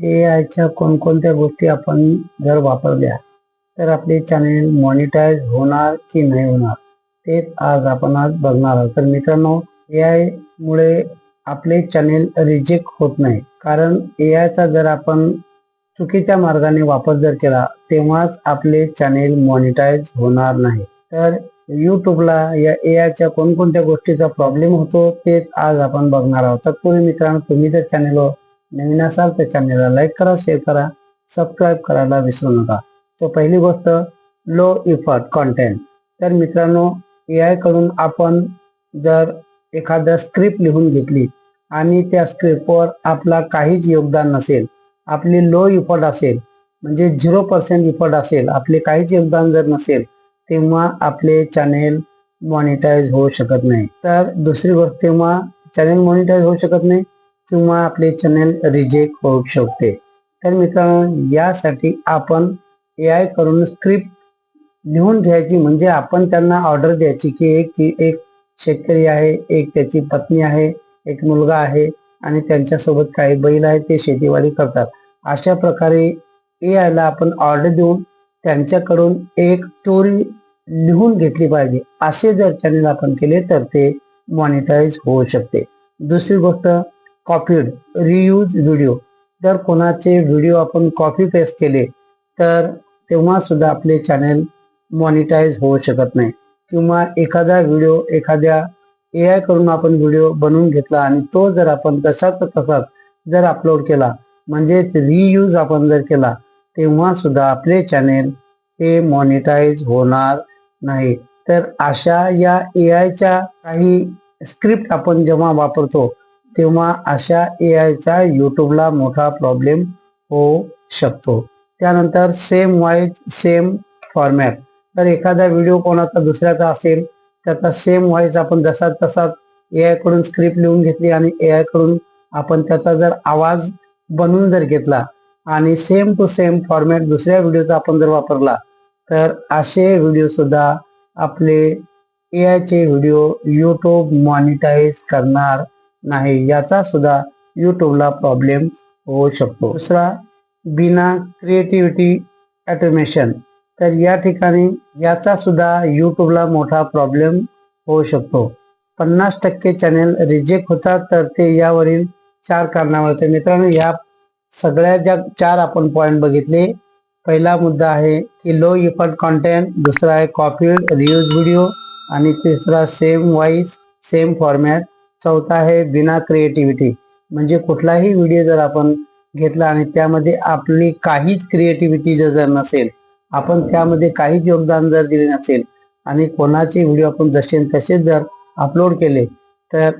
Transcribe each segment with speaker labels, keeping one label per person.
Speaker 1: ए आयच्या कोणकोणत्या गोष्टी आपण जर वापरल्या तर आपले चॅनेल मॉनिटाईज होणार की नाही होणार तेच आज आपण आज बघणार आहोत. तर मित्रांनो ए आय मुळे आपले चॅनेल रिजेक्ट होत नाही. कारण ए आयचा जर आपण चुकीच्या मार्गाने वापर जर केला तेव्हाच आपले चॅनेल मॉनिटाईज होणार नाही. तर यूट्यूबला या ए आयच्या कोणकोणत्या गोष्टीचा प्रॉब्लेम होतो तेच आज आपण बघणार आहोत. तत्पूर्वी मित्रांनो तुम्ही जर चॅनेलवर नवीन असाल तर चॅनेलला लाईक करा शेअर करा सबस्क्राईब करायला विसरू नका. तर पहिली गोष्ट लो इफर्ट कॉन्टेंट तर मित्रांनो ए आयकडून आपण जर एखादं स्क्रिप्ट लिहून घेतली आणि त्या स्क्रिप्टवर आपला काहीच योगदान नसेल आपली लो इफर्ट असेल म्हणजे झिरो पर्सेंट इफर्ट असेल आपले काहीच योगदान जर नसेल तेव्हा आपले चॅनेल मॉनिटाईज होऊ शकत नाही. तर दुसरी गोष्ट तेव्हा चॅनेल मॉनिटाईज होऊ शकत नाही. किंवा आपले चॅनेल रिजेक्ट होऊ शकते. तर मित्रांनो यासाठी आपण ए आय करून स्क्रिप्ट लिहून घ्यायची म्हणजे आपण त्यांना ऑर्डर द्यायची की एक की एक शेतकरी आहे एक त्याची पत्नी आहे एक मुलगा आहे आणि त्यांच्यासोबत काही बैल आहे ते शेतीवाडी करतात. अशा प्रकारे ए आयला आपण ऑर्डर देऊन त्यांच्याकडून एक स्टोरी लिहून घेतली पाहिजे. असे जर चॅनल आपण केले तर ते मॉनिटाईज होऊ शकते. दुसरी गोष्ट कॉपीड रियूज व्हिडिओ जर कोणाचे व्हिडिओ आपण कॉपी पेस्ट केले तर तेव्हा सुद्धा आपले चॅनेल मॉनिटाईज होऊ शकत नाही. किंवा एखादा व्हिडिओ एखाद्या ए आय करून आपण व्हिडिओ बनवून घेतला आणि तो जर आपण तसाच तसाच जर अपलोड केला म्हणजेच रियूज आपण जर केला तेव्हा सुद्धा आपले चॅनेल हे मॉनिटाईज होणार नाही. तर अशा या ए आयच्या काही स्क्रिप्ट आपण जेव्हा वापरतो तेव्हा अशा ए आयचा युट्यूबला मोठा प्रॉब्लेम होऊ शकतो. त्यानंतर सेम व्हॉइस सेम फॉर्मॅट तर एखादा व्हिडिओ कोणाचा दुसऱ्याचा असेल त्याचा सेम व्हॉइस आपण जसा तसा ए आयकडून स्क्रिप्ट लिहून घेतली आणि ए आयकडून आपण त्याचा जर आवाज बनवून जर घेतला आणि सेम टू सेम फॉर्मॅट दुसऱ्या व्हिडिओचा आपण जर वापरला तर असे व्हिडिओ सुद्धा आपले ए आयचे व्हिडिओ यूट्यूब मॉनिटाईज करणार नाही याचा सुद्धा यूट्यूबला प्रॉब्लेम होऊ शकतो. दुसरा बिना क्रिएटिव्हिटी ॲटोमेशन तर या ठिकाणी याचा सुद्धा यूट्यूबला मोठा प्रॉब्लेम होऊ शकतो. पन्नास टक्के चॅनेल रिजेक्ट होतात तर ते यावरील चार कारणावर तर मित्रांनो या सगळ्या ज्या चार आपण पॉईंट बघितले पहिला मुद्दा आहे की लो इफर्ट कॉन्टेंट दुसरा आहे कॉपीड रियूज व्हिडिओ आणि तिसरा सेम व्हॉइस सेम फॉर्मॅट चौथा आहे बिना क्रिएटिव्हिटी म्हणजे कुठलाही व्हिडिओ जर आपण घेतला आणि त्यामध्ये आपली काहीच क्रिएटिव्हिटी जर नसेल आपण त्यामध्ये काहीच योगदान जर दिले नसेल आणि कोणाचे व्हिडिओ आपण जसे तसेच जर अपलोड केले तर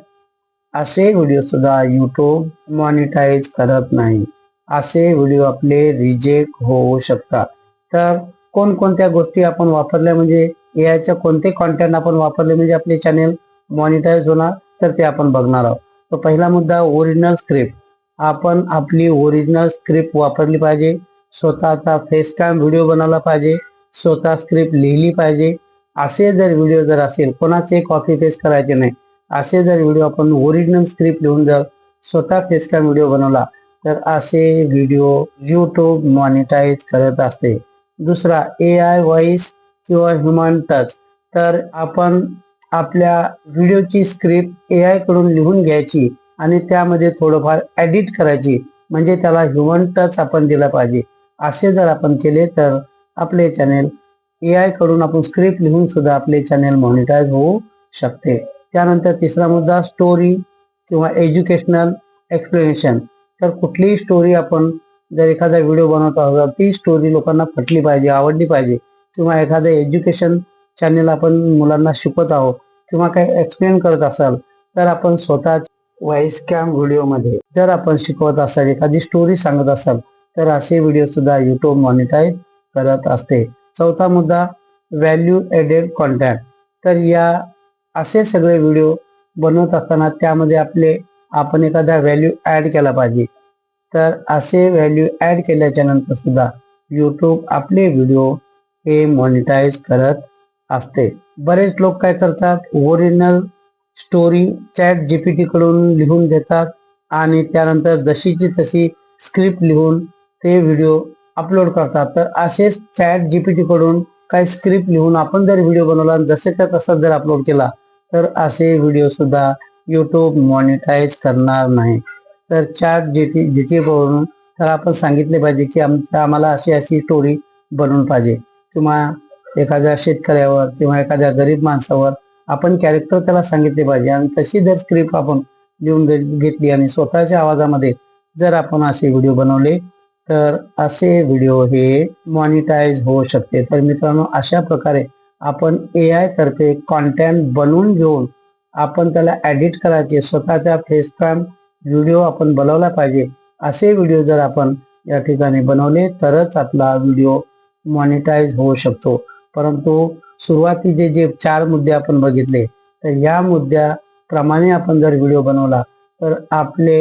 Speaker 1: असे व्हिडिओ सुद्धा यूट्यूब मॉनिटाईज करत नाही. असे व्हिडिओ आपले रिजेक्ट होऊ शकतात. तर कोणकोणत्या गोष्टी आपण वापरल्या म्हणजे ए आयच्या कोणते कॉन्टेंट आपण वापरले म्हणजे आपले चॅनेल मॉनिटाईज होणार? तर ते आपण बघणार आहोत. तो पहिला मुद्दा ओरिजिनल स्क्रिप्ट आपण आपली ओरिजिनल स्क्रिप्ट वापरली पाहिजे. स्वतःचा फेस टाईम व्हिडिओ बनवला पाहिजे. स्वतः स्क्रिप्ट लिहिली पाहिजे. असे जर व्हिडिओ जर असेल कोणाचे कॉपी पेस्ट करायचे नाही असे जर व्हिडिओ आपण ओरिजिनल स्क्रिप्ट लिहून जर स्वतः फेस टाईम व्हिडिओ बनवला तर असे व्हिडिओ यूट्यूब मॉनिटाईज करत असते. दुसरा ए आय व्हॉइस किंवा ह्युमन टच तर आपण आपल्या व्हिडिओची स्क्रिप्ट ए आयकडून लिहून घ्यायची आणि त्यामध्ये थोडंफार ॲडिट करायची. म्हणजे त्याला ह्युमन टच आपण दिला पाहिजे. असे जर आपण केले तर आपले चॅनेल ए आयकडून आपण स्क्रिप्ट लिहून सुद्धा आपले चॅनेल मॉनिटाईज होऊ शकते. त्यानंतर तिसरा मुद्दा स्टोरी किंवा एज्युकेशनल एक्सप्लेनेशन तर कुठलीही स्टोरी आपण जर एखादा व्हिडिओ बनवत आहोत ती स्टोरी लोकांना पटली पाहिजे आवडली पाहिजे किंवा एखादं एज्युकेशन चॅनेल आपण मुलांना शिकवत आहोत किंवा काही एक्सप्लेन करत असाल तर आपण स्वतः व्हॉइस कॅम व्हिडिओमध्ये जर आपण शिकवत असाल एखादी स्टोरी सांगत असाल तर असे व्हिडिओ सुद्धा युट्यूब मॉनिटाईज करत असते. चौथा मुद्दा व्हॅल्यू एडेड कॉन्टॅक्ट तर या असे सगळे व्हिडिओ बनवत असताना त्यामध्ये आपले आपण एखादा व्हॅल्यू ॲड केला पाहिजे. तर असे व्हॅल्यू ॲड केल्याच्यानंतर सुद्धा यूट्यूब आपले व्हिडिओ हे मॉनिटाईज करत असते. बरेच लोक काय करतात? ओरिजिनल स्टोरी चॅट जीपीटी कडून लिहून देतात आणि त्यानंतर जशीची तशी स्क्रिप्ट लिहून ते व्हिडिओ अपलोड करतात. तर असेच चॅट जीपीटी कडून काही स्क्रिप्ट लिहून आपण जर व्हिडिओ बनवला आणि जसे त्या तसा जर अपलोड केला तर असे व्हिडिओ सुद्धा युट्यूब मॉनिटाईज करणार नाही. तर चॅट जीटी जीटी कडून तर आपण सांगितले पाहिजे की आमच्या आम्हाला अशी अशी स्टोरी बनवून पाहिजे. किंवा एखाद्या शेतकऱ्यावर किंवा एखाद्या गरीब माणसावर आपण कॅरेक्टर त्याला सांगितले पाहिजे. आणि तशी जर स्क्रिप्ट आपण लिहून घेतली आणि स्वतःच्या आवाजामध्ये जर आपण असे व्हिडिओ बनवले तर असे व्हिडिओ हे मॉनिटाईज होऊ शकते. तर मित्रांनो अशा प्रकारे आपण ए आय तर्फे कॉन्टेंट बनवून घेऊन आपण त्याला एडिट करायचे स्वतःच्या फेस कॅम व्हिडिओ आपण बनवला पाहिजे. असे व्हिडिओ जर आपण या ठिकाणी बनवले तरच आपला व्हिडिओ मॉनिटाईज होऊ शकतो. परंतु सुरुवातीचे जे चार मुद्दे आपण बघितले तर या मुद्द्याप्रमाणे आपण जर व्हिडिओ बनवला तर आपले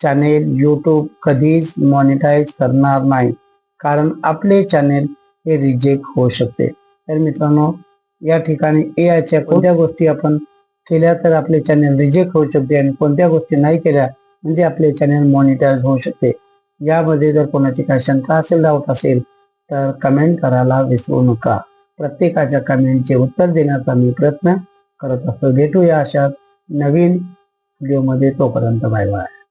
Speaker 1: चॅनेल यूट्यूब कधीच मॉनिटाईज करणार नाही. कारण आपले चॅनेल हे रिजेक्ट होऊ शकते. तर मित्रांनो या ठिकाणी ए आयच्या कोणत्या गोष्टी आपण केल्या तर आपले चॅनेल रिजेक्ट होऊ शकते आणि कोणत्या गोष्टी नाही केल्या म्हणजे आपले चॅनेल मॉनिटाईज होऊ शकते. यामध्ये जर कोणाची काही शंका असेल डाऊट असेल तर कमेंट करायला विसरू नका. प्रत्येकाच्या कमेंटचे उत्तर देण्याचा मी प्रयत्न करत असतो. भेटूया अशाच नवीन व्हिडिओमध्ये तोपर्यंत बाय बाय